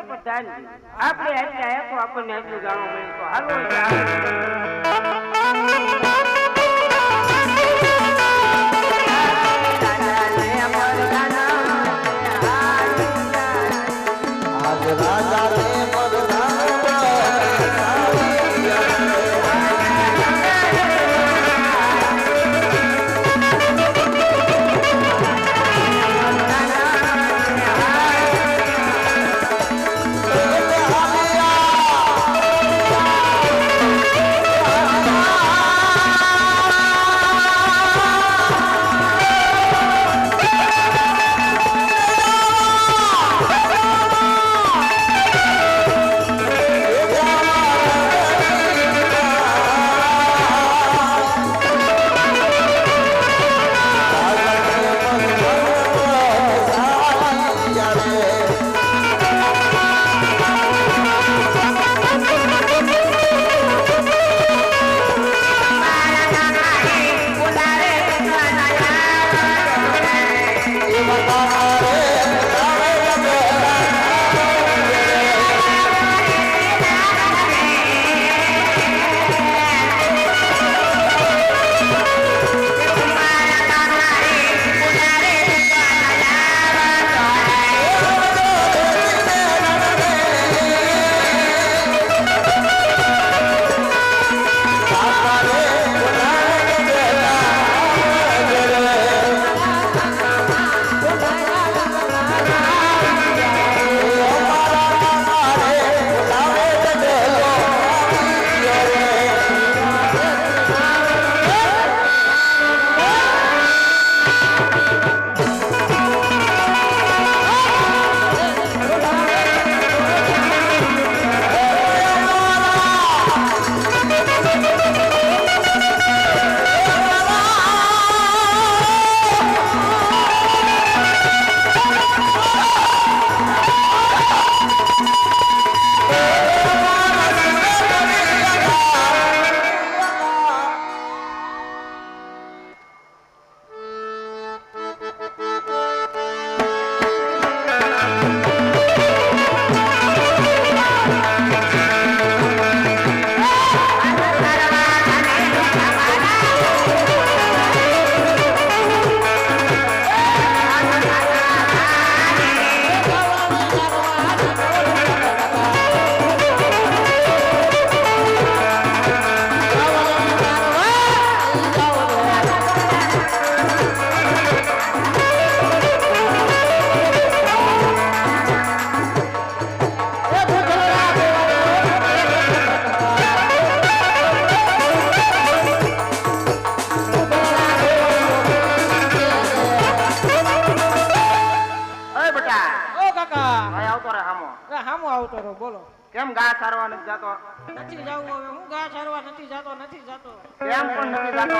એ પ્રધાનજી આપણે તો આપણને એટલું જાણવા મળ્યું હાલો. નથી જાવું હવે. હું ગા સારવા નથી જાતો નથી જાતો. કેમ પણ નથી જાતો.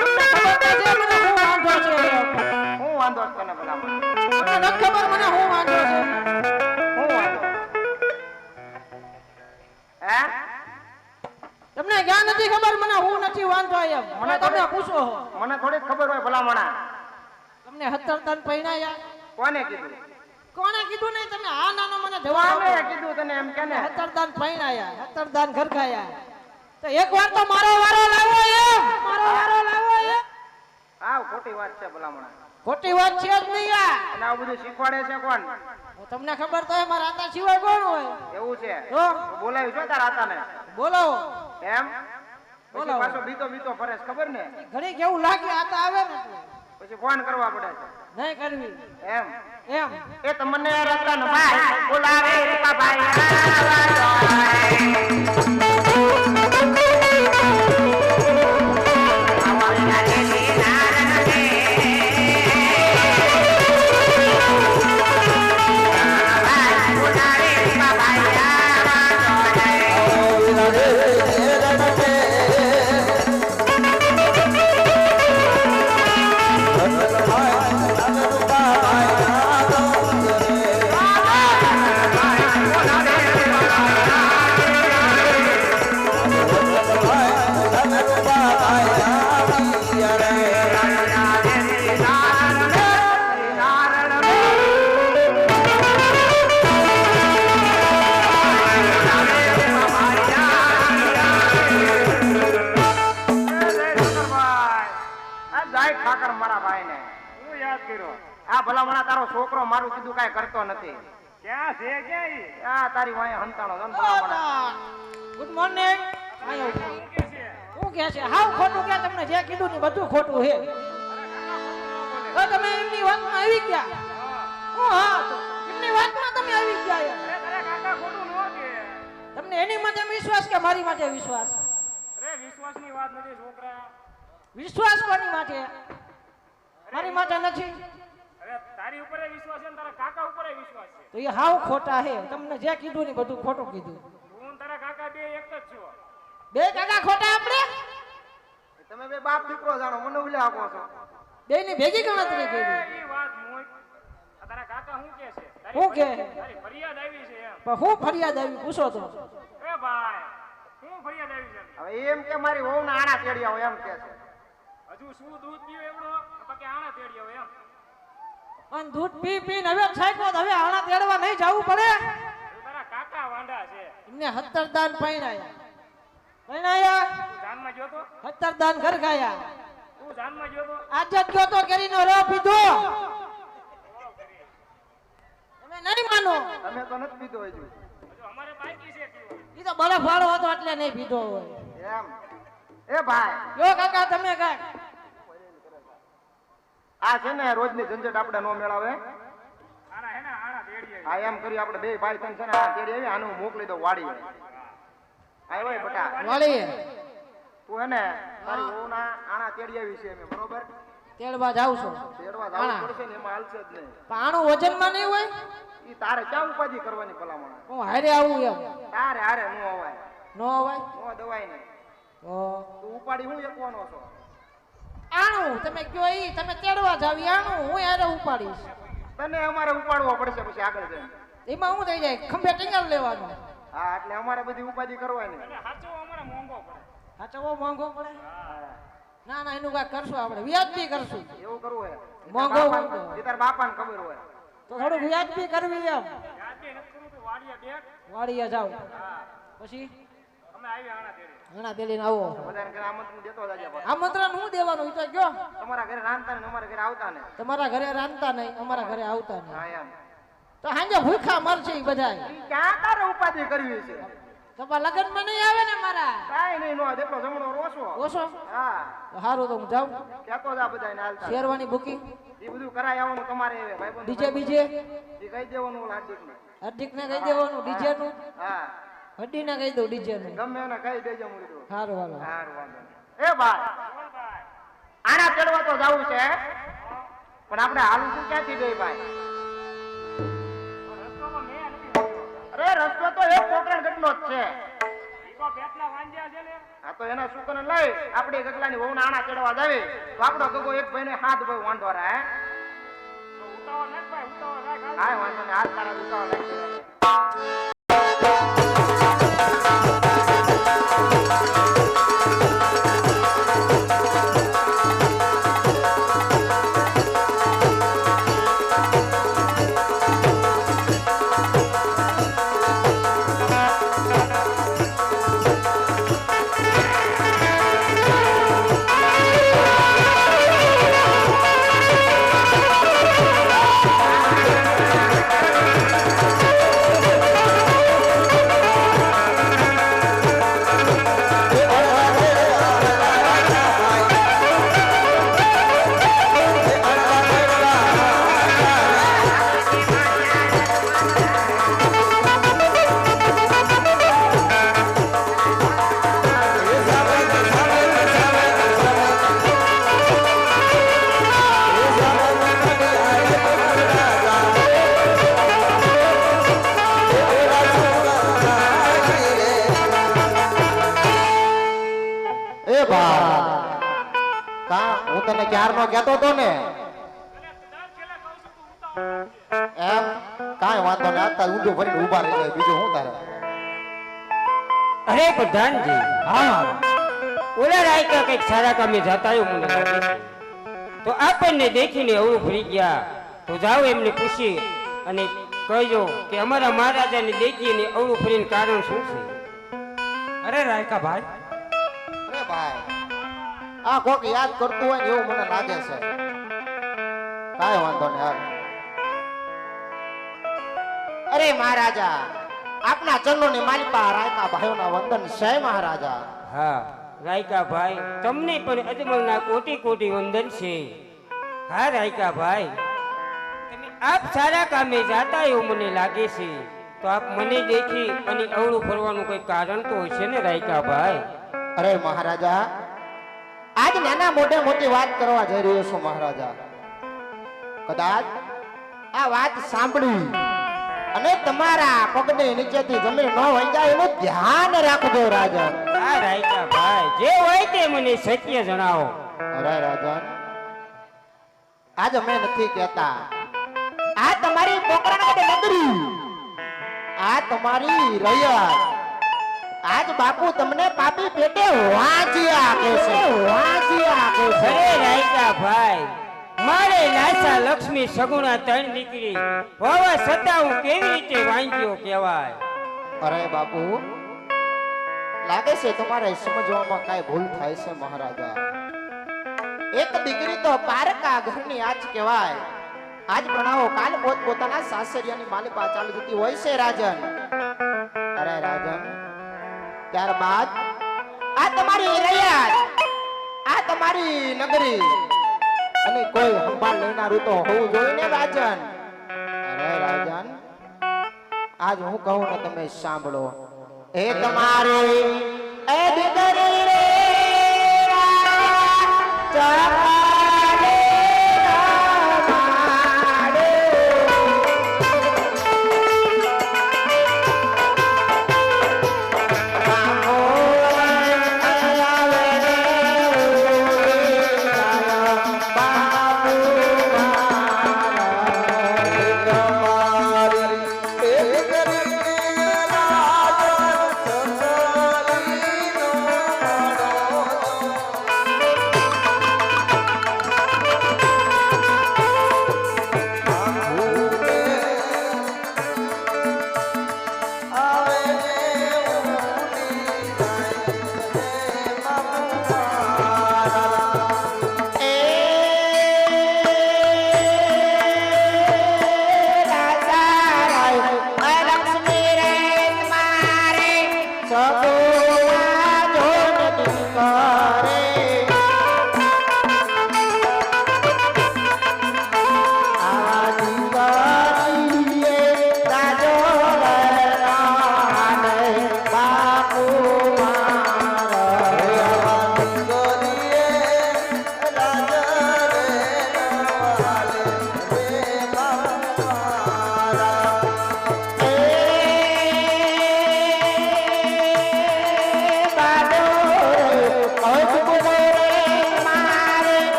તમને ખબર તો છે મને હું વાંધો છે? હું વાંધો છે તને ભલા તમને નથી ખબર મને હું વાંધો છે? હું વાંધો હે? તમને ક્યાં નથી ખબર? મને હું નથી વાંધો એમ. મને મને તમે પૂછો મને થોડી ખબર હોય ભલામણા. તમને હતર તન પૈણાયા કોને કીધું? કોણે કીધું નહીં? તમે આ નાનો મને જવાબ આપો. કીધું તને એમ કે ને? હતરદાન પૈણાયા હતરદાન ઘરખાયા. તો એક વાર તો મારો વારો લાવો એમ. મારો વારો લાવો એમ. આવ ખોટી વાત છે ભલામણા. ખોટી વાત છે જ નહીં આ. અને આવું બધું શીખવાડે છે કોણ? હું તમને ખબર તો મારા આતા સિવાય કોણ હોય? એવું છે? તો બોલાવી છે તારા આતાને. બોલાવો એમ? બોલાવો. પાછો બીતો બીતો ફરેશ ખબર ને? ઘણી કેવું લાગે આતા આવે ને. પછી ફોન કરવા પડે નહીં કરવી? એમ. એમ. એ તમને રતનભાઈ બોલાવે રૂપા ભાઈ કીધું નથી. ક્યાં છે ક્યાં આ તારી વાય હંતાણો ગુડ મોર્નિંગ હું કે છે? હાવ ખોટું કે તમને જે કીધું ને બધું ખોટું છે. તો તમે એમની વાતમાં આવી ગયા. હું હા. એમની વાતમાં તમે આવી ગયા એમ. અરે તારા કાકા ખોટું ન કે. તમને એની માટે વિશ્વાસ કે મારી માટે વિશ્વાસ? અરે વિશ્વાસની વાત નથી છોકરા. વિશ્વાસ કોની માટે? મારી માટે નથી. અરે તારી ઉપર વિશ્વાસ ને તારા કાકા ઉપર વિશ્વાસ છે. તો એ હાવ ખોટા છે. તમને જે કીધું ને બધું ખોટું કીધું. હું તારા કાકા બે એક જ છો. બે કાકા ખોટા આપણે? તમે બે બાપ દીકરો જાણો મને ઉલ્યા આપો છો. બે ની ભેગી ગણતરી કરી. એ વાત મોય આ તારા કાકા શું કે છે? હું શું કે? ફરિયાદ- તારી ફરિયાદ આવી છે એમ. પણ હું ફરિયાદ આવી? પૂછો તો. એ ભાઈ હું ફરિયાદ આવી છે? હવે એમ કે મારી વહુ ના આણા તેડી આવો એમ કે છે. હજુ શું દૂધ પીવે એવડો કે આણા તેડી આવે એમ. અને દૂધ પી પીને હવે છાયકો હવે આણા તેડવા નહીં જવું પડે. તારા કાકા વાંડા છે. એમને હત્તર દાન પૈણાયા પૈણાયા જાનમાં ગયો તો? હત્તર દાન ઘર ખાયા તું જાનમાં ગયો તો? આજે જ ગયો તો કેરીનો રસ પીધો. તમે નહીં માનો. તમે તો નથી પીધો હજુ. હજુ અમારે બાકી છે પીવો એ તો બરફ વાળો હતો એટલે નહીં પીધો હોય. એમ. એ ભાઈ. જો કાકા તમે કાક આ છે ને રોજની ઝંઝટ આપણે નો મેળાવે. હે એમ કરી આપણે બે ભાઈ ત્રણ છે ને આ તેડી આવી આનું મોકલી દો વાડી આવ્યો બટા. વાડી તું હે ને તારી વહુ ના આણા તેડી આવી છે એમ બરોબર? તેડવા જાવ છો? તેડવા જાવ પડશે ને એમાં હાલશે જ નહીં. પણ વજનમાં નહીં હોય? ઈ તારે ક્યાં ઉપાધિ કરવાની ભલામણ? હું હારે આવું એમ. તારે હારે નો અવાય. નો હોય નો દવાય નહીં ઓ. તું ઉપાડી હું એકવાનો છો? તમે કયો ઈ તમે તેડવા જાવ આનું હું યારે ઉપાડીશ. તને અમારે ઉપાડવો પડશે પછી આગળ જઈને. એમાં શું થઈ જાય? ખંભે ટીંગાલ લેવાનો. હા એટલે અમારે બધી ઉપાધિ કરવાની. સાચવો અમારે મોંઘો પડે. સાચવો ચવો મોંઘો પડે? ના ના એનું કાંઈ કરશું આપણે. વ્યાજબી કરશું. એવું કરવું હોય. મોંઘો મોંઘો. તાર બાપાને ખબર હોય. તો થોડું વ્યાજબી કરવી એમ. બેઠ. જાવ પછી? ઘણા દેલી આવો. આમંત્રણ હું દેવાનું તો કયો? તમારા ઘરે રાંધતા ને અમારા ઘરે આવતા ને તમારા ઘરે રાંધતા નહીં અમારા ઘરે આવતા નહીં. તો હાંજે ભૂખા મરશે ઈ બધાય. ક્યાં તારે ઉપાધિ કરવી છે? તમારા લગ્નમાં નહીં આવે ને મારા? કાંઈ નહીં નો એટલો જમણો રોસો. ઓછો? હા. તો હું જાઉં. જા શેરવાની બુકિંગ એ બધું કરાય આવવાનું તમારે હવે ભાઈબંધો ડીજે બીજે? એ કહી દેવાનું હાર્દિક હાર્દિકને. હાર્દિક ને કહી દેવાનું ડીજે નું હા. હड्डी ના કહી દઉં ડીજે નું ગમે એને કહી દેજો હું કીધું સારું હાલો હારું. વાંધો નહીં. એ ભાઈ આના ચડવા તો જવું છે પણ આપણે હાલું શું ક્યાંથી ગઈ ભાઈ? રસ્તામાં મેં નથી જોયો. અરે રસ્તો તો એક પોકરણ ગટનો જ છે. હા ને તો એના સુકન લઈ આપણે ગગલાની વહુ આણા ચડવા જાવી. તો આપણો ગગો એક ભાઈને હાથ ભાઈ વાંધો રહે હે? ભાઈ વાંધો ને હાથ તારા ઉતાવળ તો ને છું તું ઉતાવળ એમ? કાંઈ વાંધો નહીં આતા ઊંધો ભરીને ઊભા રહી જાય બીજું શું તારે? અરે પ્રધાનજી. હા. ઓલા રાયકા કંઈક સારા કામે જતા મને તો આપણને દેખીને એવું ભરી ગયા. તો જાઓ એમને પૂછી અને કહેજો કે અમારા મહારાજાને દેખીને અવળું ફરીને કારણ શું છે? અરે રાયકા ભાઈ અરે ભાઈ. આ કોક યાદ કરતું હોય ને એવું મને લાગે છે. કાંઈ વાંધો નહીં હાલ. અરે મહારાજા આપના ચરણોની માલિકા રાયકા ભાઈઓના વંદન છે મહારાજા. હા. રાયકા ભાઈ તમને પણ અજમલના કોટી કોટી વંદન છે. હા રાયકા ભાઈ. તમે આપ સારા કામે જાતા એવું મને લાગે છે. તો આપ મને દેખી અને અવળું ફરવાનું કોઈ કારણ તો હશે ને રાયકા ભાઈ? અરે મહારાજા આજ નાના મોઢે મોટી વાત કરવા જઈ રહ્યો છું મહારાજા. કદાચ આ વાત સાંભળી અને તમારા પગને નીચેથી જમીન ન હોય જાય એનું ધ્યાન રાખજો રાજા. હા રાયકા ભાઈ જે હોય તે મને સત્ય જણાવો. અરે રાજન આજ અમે નથી કહેતા. આ તમારી પોકરણગઢ નગરી. આ તમારી રૈયત. આજ બાપુ તમને પાપી પેટે વાંચી આપે છે. વાંચી આપે છે. અરે રાયકા ભાઈ મારે લાસા લક્ષ્મી સગુણા ત્રણ દીકરી હોવા છતાં હું કેવી રીતે વાંચ્યો કહેવાય? અરે બાપુ લાગે છે તમારે સમજવામાં કાંઈ ભૂલ થાય છે મહારાજા. એક દીકરી તો પારકા ઘરની આજ કહેવાય. આજ ભણાવો કાલ પોત પોતાના સાસરિયાની માલિકા ચાલી જતી હોય છે રાજન. અરે રાજન ત્યારબાદ આ તમારી રૈયાત, આ તમારી નગરી. અને કોઈ સંભાળ લેનારું તો હોવું જોઈએ ને, રાજન? અરે, રાજન, આજ હું કહું ને, તમે સાંભળો. એ તમારી એ દીકરી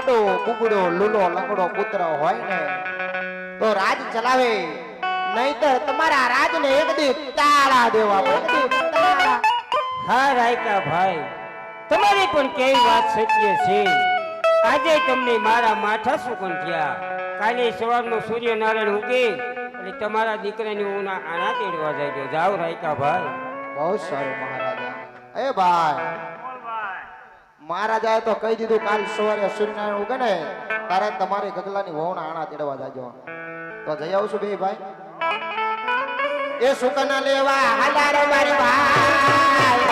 બાડો કુકડો લુલો લંગડો પુત્ર હોય ને તો રાજ ચલાવે. નહીતર તમારા રાજને એક દી તાળા દેવા હા રાયકા ભાઈ. તમારી પણ કેવી વાત સત્ય છે. આજે તમને મારા માથા સુકન થયા. કાલે સવારનો સૂર્યનારાયણ ઉગે એટલે તમારા દીકરાની હું આના તેડવા જાય જાઓ રાયકા ભાઈ. બહુ સારું મહારાજા. એ ભાઈ મહારાજાએ તો કહી દીધું, કાલ સવારે સૂર્યનારાયણ ઉગે ને, તારે તમારી ગગલાની વહુના આણા તેડવા જાજો. તો જઈ આવું છું બે ભાઈ. એ સુકના લેવા, હાલાર મારી ભાઈ.